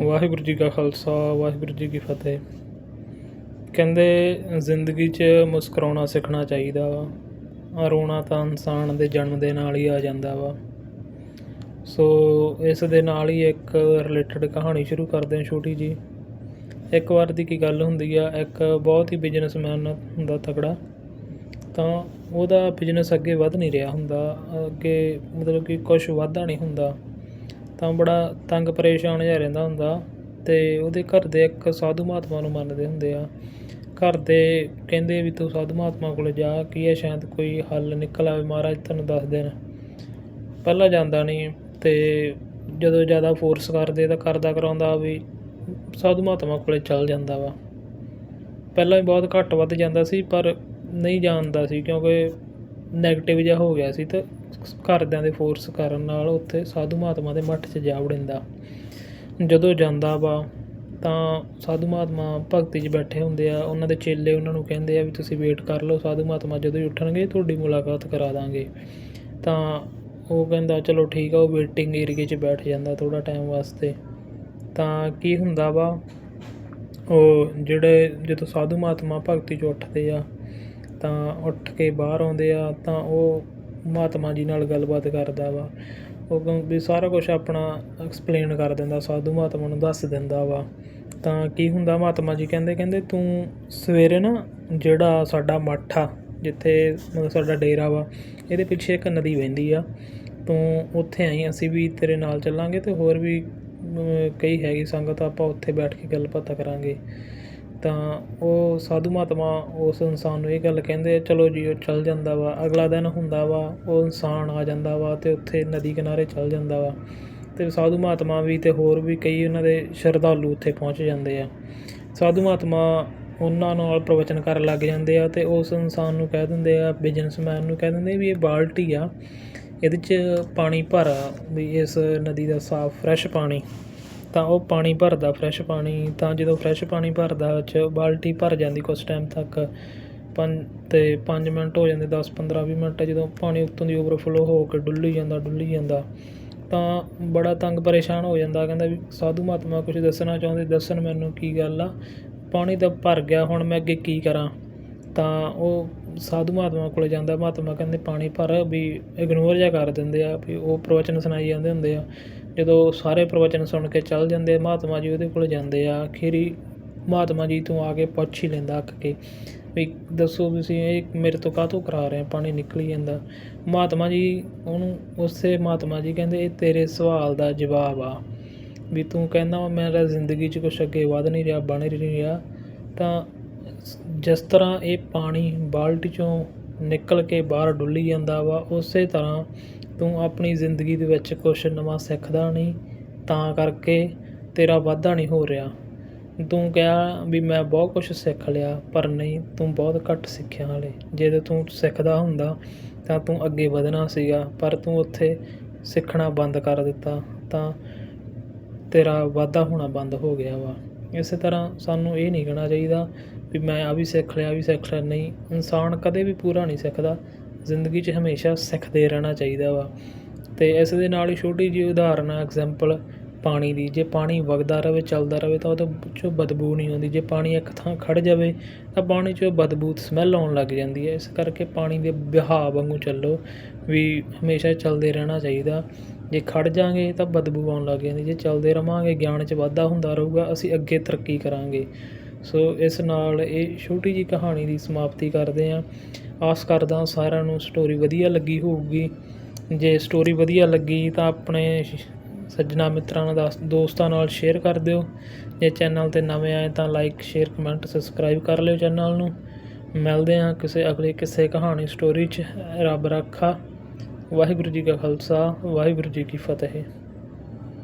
ਵਾਹਿਗੁਰੂ ਜੀ ਕਾ ਖਾਲਸਾ, ਵਾਹਿਗੁਰੂ ਜੀ ਕੀ ਫਤਿਹ। ਕਹਿੰਦੇ, ਜ਼ਿੰਦਗੀ 'ਚ ਮੁਸਕਰਾਉਣਾ ਸਿੱਖਣਾ ਚਾਹੀਦਾ ਵਾ ਆ ਰੋਣਾ ਤਾਂ ਇਨਸਾਨ ਦੇ ਜਨਮ ਦੇ ਨਾਲ ਹੀ ਆ ਜਾਂਦਾ ਵਾ। ਸੋ, ਇਸ ਦੇ ਨਾਲ ਹੀ ਇੱਕ ਰਿਲੇਟਡ ਕਹਾਣੀ ਸ਼ੁਰੂ ਕਰਦੇ ਹਾਂ ਛੋਟੀ ਜੀ ਇੱਕ ਵਾਰ ਦੀ ਕੀ ਗੱਲ ਹੁੰਦੀ ਆ, ਇੱਕ ਬਹੁਤ ਹੀ ਬਿਜ਼ਨਸਮੈਨ ਹੁੰਦਾ ਤਕੜਾ, ਤਾਂ ਉਹਦਾ ਬਿਜ਼ਨਸ ਅੱਗੇ ਵੱਧ ਨਹੀਂ ਰਿਹਾ ਹੁੰਦਾ, ਅੱਗੇ ਮਤਲਬ ਕਿ ਕੁਛ ਵਾਧਾ ਨਹੀਂ ਹੁੰਦਾ। ਤਾਂ ਬੜਾ ਤੰਗ ਪਰੇਸ਼ਾਨ ਜਿਹਾ ਰਹਿੰਦਾ ਹੁੰਦਾ ਅਤੇ ਉਹਦੇ ਘਰ ਦੇ ਇੱਕ ਸਾਧੂ ਮਹਾਤਮਾ ਨੂੰ ਮੰਨਦੇ ਹੁੰਦੇ ਆ। ਘਰ ਦੇ ਕਹਿੰਦੇ ਵੀ ਤੂੰ ਸਾਧੂ ਮਹਾਤਮਾ ਕੋਲ ਜਾ ਕੀ ਹੈ ਸ਼ਾਇਦ ਕੋਈ ਹੱਲ ਨਿਕਲ ਆਵੇ ਮਹਾਰਾਜ ਤੈਨੂੰ ਦੱਸ ਦੇਣ। ਪਹਿਲਾਂ ਜਾਂਦਾ ਨਹੀਂ ਅਤੇ ਜਦੋਂ ਜ਼ਿਆਦਾ ਫੋਰਸ ਕਰਦੇ ਤਾਂ ਕਰਦਾ ਕਰਾਉਂਦਾ ਵੀ ਸਾਧੂ ਮਹਾਤਮਾ ਕੋਲ ਚੱਲ ਜਾਂਦਾ ਵਾ। ਪਹਿਲਾਂ ਵੀ ਬਹੁਤ ਘੱਟ ਵੱਧ ਜਾਂਦਾ ਸੀ ਪਰ ਨਹੀਂ ਜਾਣਦਾ ਸੀ ਕਿਉਂਕਿ ਨੈਗੇਟਿਵ ਜਿਹਾ ਹੋ ਗਿਆ ਸੀ ਤਾਂ ਘਰਦਿਆਂ ਦੇ ਫੋਰਸ ਕਰਨ ਨਾਲ ਉੱਥੇ ਸਾਧੂ ਮਹਾਤਮਾ ਦੇ ਮੱਠ 'ਚ ਜਾ ਵੜਿੰਦਾ। ਜਦੋਂ ਜਾਂਦਾ ਵਾ, ਤਾਂ ਸਾਧੂ ਮਹਾਤਮਾ ਭਗਤੀ 'ਚ ਬੈਠੇ ਹੁੰਦੇ ਆ। ਉਹਨਾਂ ਦੇ ਚੇਲੇ ਉਹਨਾਂ ਨੂੰ ਕਹਿੰਦੇ ਆ ਵੀ ਤੁਸੀਂ ਵੇਟ ਕਰ ਲਓ, ਸਾਧੂ ਮਹਾਤਮਾ ਜਦੋਂ ਹੀ ਉੱਠਣਗੇ, ਤੁਹਾਡੀ ਮੁਲਾਕਾਤ ਕਰਾ ਦਾਂਗੇ। ਤਾਂ ਉਹ ਕਹਿੰਦਾ, ਚਲੋ ਠੀਕ ਆ, ਉਹ ਵੇਟਿੰਗ ਏਰੀਏ 'ਚ ਬੈਠ ਜਾਂਦਾ ਥੋੜ੍ਹਾ ਟਾਈਮ ਵਾਸਤੇ। ਤਾਂ ਕੀ ਹੁੰਦਾ ਵਾ, ਉਹ ਜਿਹੜੇ ਜਦੋਂ ਸਾਧੂ ਮਹਾਤਮਾ ਭਗਤੀ 'ਚ ਉੱਠਦੇ ਆ, ਤਾਂ ਉੱਠ ਕੇ ਬਾਹਰ ਆਉਂਦੇ ਆ, ਤਾਂ ਉਹ ਮਹਾਤਮਾ ਜੀ ਨਾਲ ਗੱਲਬਾਤ ਕਰਦਾ ਵਾ। ਉਹ ਕ ਵੀ ਸਾਰਾ ਕੁਛ ਆਪਣਾ ਐਕਸਪਲੇਨ ਕਰ ਦਿੰਦਾ, ਸਾਧੂ ਮਹਾਤਮਾ ਨੂੰ ਦੱਸ ਦਿੰਦਾ ਵਾ। ਤਾਂ ਕੀ ਹੁੰਦਾ ਮਹਾਤਮਾ ਜੀ ਕਹਿੰਦੇ ਕਹਿੰਦੇ ਤੂੰ ਸਵੇਰੇ ਨਾ ਜਿਹੜਾ ਸਾਡਾ ਮੱਠ ਆ, ਜਿੱਥੇ ਮਤਲਬ ਸਾਡਾ ਡੇਰਾ ਵਾ, ਇਹਦੇ ਪਿੱਛੇ ਇੱਕ ਨਦੀ ਵਹਿੰਦੀ ਆ। ਤੂੰ ਉੱਥੇ ਆਈ, ਅਸੀਂ ਵੀ ਤੇਰੇ ਨਾਲ ਚੱਲਾਂਗੇ ਅਤੇ ਹੋਰ ਵੀ ਕਈ ਹੈਗੀ ਸੰਗਤ, ਆਪਾਂ ਉੱਥੇ ਬੈਠ ਕੇ ਗੱਲਬਾਤ ਕਰਾਂਗੇ। ਤਾਂ ਉਹ ਸਾਧੂ ਮਹਾਤਮਾ ਉਸ ਇਨਸਾਨ ਨੂੰ ਇਹ ਗੱਲ ਕਹਿੰਦੇ ਚਲੋ ਜੀ, ਉਹ ਚੱਲ ਜਾਂਦਾ ਵਾ, ਅਗਲਾ ਦਿਨ ਹੁੰਦਾ ਵਾ, ਉਹ ਇਨਸਾਨ ਆ ਜਾਂਦਾ ਵਾ ਅਤੇ ਉੱਥੇ ਨਦੀ ਕਿਨਾਰੇ ਚੱਲ ਜਾਂਦਾ ਵਾ। ਅਤੇ ਸਾਧੂ ਮਹਾਤਮਾ ਵੀ ਅਤੇ ਹੋਰ ਵੀ ਕਈ ਉਹਨਾਂ ਦੇ ਸ਼ਰਧਾਲੂ ਉੱਥੇ ਪਹੁੰਚ ਜਾਂਦੇ ਆ। ਸਾਧੂ ਮਹਾਤਮਾ ਉਹਨਾਂ ਨਾਲ ਪ੍ਰਵਚਨ ਕਰਨ ਲੱਗ ਜਾਂਦੇ ਆ ਅਤੇ ਉਸ ਇਨਸਾਨ ਨੂੰ ਕਹਿ ਦਿੰਦੇ ਆ ਬਿਜ਼ਨਸਮੈਨ ਨੂੰ ਕਹਿ ਦਿੰਦੇ ਵੀ ਇਹ ਬਾਲਟੀ ਆ, ਇਹਦੇ 'ਚ ਪਾਣੀ ਭਰ ਵੀ ਇਸ ਨਦੀ ਦਾ ਸਾਫ਼ ਫਰੈਸ਼ ਪਾਣੀ। ਤਾਂ ਉਹ ਪਾਣੀ ਭਰਦਾ ਫਰੈਸ਼ ਪਾਣੀ, ਤਾਂ ਜਦੋਂ ਫਰੈਸ਼ ਪਾਣੀ ਭਰਦਾ ਵਿੱਚ ਬਾਲਟੀ ਭਰ ਜਾਂਦੀ ਕੁਛ ਟਾਈਮ ਤੱਕ। ਪੰਜ ਅਤੇ ਪੰਜ ਮਿੰਟ ਹੋ ਜਾਂਦੇ, ਦਸ, ਪੰਦਰਾਂ, ਵੀਹ ਮਿੰਟ ਜਦੋਂ ਪਾਣੀ ਉੱਤੋਂ ਦੀ ਓਵਰਫਲੋ ਹੋ ਕੇ ਡੁੱਲੀ ਜਾਂਦਾ ਡੁੱਲੀ ਜਾਂਦਾ, ਤਾਂ ਬੜਾ ਤੰਗ ਪਰੇਸ਼ਾਨ ਹੋ ਜਾਂਦਾ। ਕਹਿੰਦਾ ਵੀ ਸਾਧੂ ਮਹਾਤਮਾ ਕੁਝ ਦੱਸਣਾ ਚਾਹੁੰਦੇ, ਦੱਸਣ ਮੈਨੂੰ ਕੀ ਗੱਲ ਆ? ਪਾਣੀ ਤਾਂ ਭਰ ਗਿਆ, ਹੁਣ ਮੈਂ ਅੱਗੇ ਕੀ ਕਰਾਂ? ਤਾਂ ਉਹ ਸਾਧੂ ਮਹਾਤਮਾ ਕੋਲ ਜਾਂਦਾ, ਮਹਾਤਮਾ ਕਹਿੰਦੇ ਪਾਣੀ ਭਰ, ਵੀ ਇਗਨੋਰ ਜਿਹਾ ਕਰ ਦਿੰਦੇ ਆ, ਵੀ ਉਹ ਪ੍ਰਵਚਨ ਸੁਣਾਈ ਜਾਂਦੇ ਹੁੰਦੇ ਆ। ਜਦੋਂ ਸਾਰੇ ਪ੍ਰਵਚਨ ਸੁਣ ਕੇ ਚੱਲ ਜਾਂਦੇ ਮਹਾਤਮਾ ਜੀ ਉਹਦੇ ਕੋਲ ਜਾਂਦੇ ਆ ਆਖਿਰੀ ਮਹਾਤਮਾ ਜੀ ਤੋਂ ਆ ਕੇ ਪੁੱਛ ਹੀ ਲੈਂਦਾ ਅੱਕ ਕੇ ਵੀ ਦੱਸੋ ਤੁਸੀਂ ਇਹ ਮੇਰੇ ਤੋਂ ਕਾਹਤੋਂ ਕਰਾ ਰਹੇ ਪਾਣੀ ਨਿਕਲੀ ਜਾਂਦਾ। ਮਹਾਤਮਾ ਜੀ ਉਹਨੂੰ ਉਸੇ ਮਹਾਤਮਾ ਜੀ ਕਹਿੰਦੇ, ਇਹ ਤੇਰੇ ਸਵਾਲ ਦਾ ਜਵਾਬ ਆ। ਵੀ ਤੂੰ ਕਹਿੰਦਾ ਮੇਰਾ ਜ਼ਿੰਦਗੀ 'ਚ ਕੁਛ ਅੱਗੇ ਵਧ ਨਹੀਂ ਰਿਹਾ, ਬਣ ਨਹੀਂ ਰਿਹਾ। ਤਾਂ ਜਿਸ ਤਰ੍ਹਾਂ ਇਹ ਪਾਣੀ ਬਾਲਟੀ 'ਚੋਂ ਨਿਕਲ ਕੇ ਬਾਹਰ ਡੁੱਲੀ ਜਾਂਦਾ ਵਾ, ਉਸੇ ਤਰ੍ਹਾਂ ਤੂੰ ਆਪਣੀ ਜ਼ਿੰਦਗੀ ਦੇ ਵਿੱਚ ਕੁਛ ਨਵਾਂ ਸਿੱਖਦਾ ਨਹੀਂ, ਤਾਂ ਕਰਕੇ ਤੇਰਾ ਵਾਧਾ ਨਹੀਂ ਹੋ ਰਿਹਾ। ਤੂੰ ਕਿਹਾ ਵੀ ਮੈਂ ਬਹੁਤ ਕੁਛ ਸਿੱਖ ਲਿਆ, ਪਰ ਨਹੀਂ, ਤੂੰ ਬਹੁਤ ਘੱਟ ਸਿੱਖਿਆ ਹਾਲੇ ਜੇ ਤੂੰ ਸਿੱਖਦਾ ਹੁੰਦਾ, ਤਾਂ ਤੂੰ ਅੱਗੇ ਵਧਣਾ ਸੀਗਾ, ਪਰ ਤੂੰ ਉੱਥੇ ਸਿੱਖਣਾ ਬੰਦ ਕਰ ਦਿੱਤਾ, ਤਾਂ ਤੇਰਾ ਵਾਧਾ ਹੋਣਾ ਬੰਦ ਹੋ ਗਿਆ ਵਾ। ਇਸੇ ਤਰ੍ਹਾਂ ਸਾਨੂੰ ਇਹ ਨਹੀਂ ਕਹਿਣਾ ਚਾਹੀਦਾ ਵੀ ਮੈਂ ਆ ਵੀ ਸਿੱਖ ਲਿਆ ਵੀ ਸਿੱਖ ਲਿਆ। ਨਹੀਂ, ਇਨਸਾਨ ਕਦੇ ਵੀ ਪੂਰਾ ਨਹੀਂ ਸਿੱਖਦਾ। ਜ਼ਿੰਦਗੀ 'ਚ ਹਮੇਸ਼ਾ ਸਿੱਖਦੇ ਰਹਿਣਾ ਚਾਹੀਦਾ ਵਾ। ਅਤੇ ਇਸ ਦੇ ਨਾਲ ਹੀ ਛੋਟੀ ਜਿਹੀ ਉਦਾਹਰਨ ਆ ਐਗਜ਼ੈਂਪਲ ਪਾਣੀ ਦੀ। ਜੇ ਪਾਣੀ ਵਗਦਾ ਰਹੇ ਚੱਲਦਾ ਰਹੇ ਤਾਂ ਉਹਦੇ 'ਚੋਂ ਬਦਬੂ ਨਹੀਂ ਆਉਂਦੀ। ਜੇ ਪਾਣੀ ਇੱਕ ਥਾਂ ਖੜ੍ਹ ਜਾਵੇ, ਤਾਂ ਪਾਣੀ 'ਚੋਂ ਬਦਬੂ ਸਮੈਲ ਆਉਣ ਲੱਗ ਜਾਂਦੀ ਹੈ। ਇਸ ਕਰਕੇ ਪਾਣੀ ਦੇ ਵਹਾਅ ਵਾਂਗੂ ਚੱਲੋ, ਵੀ ਹਮੇਸ਼ਾ ਚੱਲਦੇ ਰਹਿਣਾ ਚਾਹੀਦਾ। ਜੇ ਖੜ੍ਹ ਜਾਵਾਂਗੇ ਤਾਂ ਬਦਬੂ ਆਉਣ ਲੱਗ ਜਾਂਦੀ। ਜੇ ਚੱਲਦੇ ਰਵਾਂਗੇ, ਗਿਆਨ 'ਚ ਵਾਧਾ ਹੁੰਦਾ ਰਹੂਗਾ, ਅਸੀਂ ਅੱਗੇ ਤਰੱਕੀ ਕਰਾਂਗੇ। ਸੋ ਇਸ ਨਾਲ ਇਹ ਛੋਟੀ ਜਿਹੀ ਕਹਾਣੀ ਦੀ ਸਮਾਪਤੀ ਕਰਦੇ ਹਾਂ। ਆਸ ਕਰਦਾ ਸਾਰਿਆਂ ਨੂੰ ਸਟੋਰੀ ਵਧੀਆ ਲੱਗੀ ਹੋਊਗੀ। ਜੇ ਸਟੋਰੀ ਵਧੀਆ ਲੱਗੀ ਤਾਂ ਆਪਣੇ ਸੱਜਣਾ ਮਿੱਤਰਾਂ ਨਾਲ ਦੱਸ, ਦੋਸਤਾਂ ਨਾਲ ਸ਼ੇਅਰ ਕਰ ਦਿਓ। ਜੇ ਚੈਨਲ 'ਤੇ ਨਵੇਂ ਆਏ ਤਾਂ ਲਾਈਕ ਸ਼ੇਅਰ ਕਮੈਂਟ ਸਬਸਕ੍ਰਾਈਬ ਕਰ ਲਿਓ ਚੈਨਲ ਨੂੰ। ਮਿਲਦੇ ਹਾਂ ਕਿਸੇ ਅਗਲੇ ਕਿਸੇ ਕਹਾਣੀ ਸਟੋਰੀ 'ਚ। ਰੱਬ ਰੱਖਾ। ਵਾਹਿਗੁਰੂ ਜੀ ਕਾ ਖਾਲਸਾ, ਵਾਹਿਗੁਰੂ ਜੀ ਕੀ ਫਤਿਹ।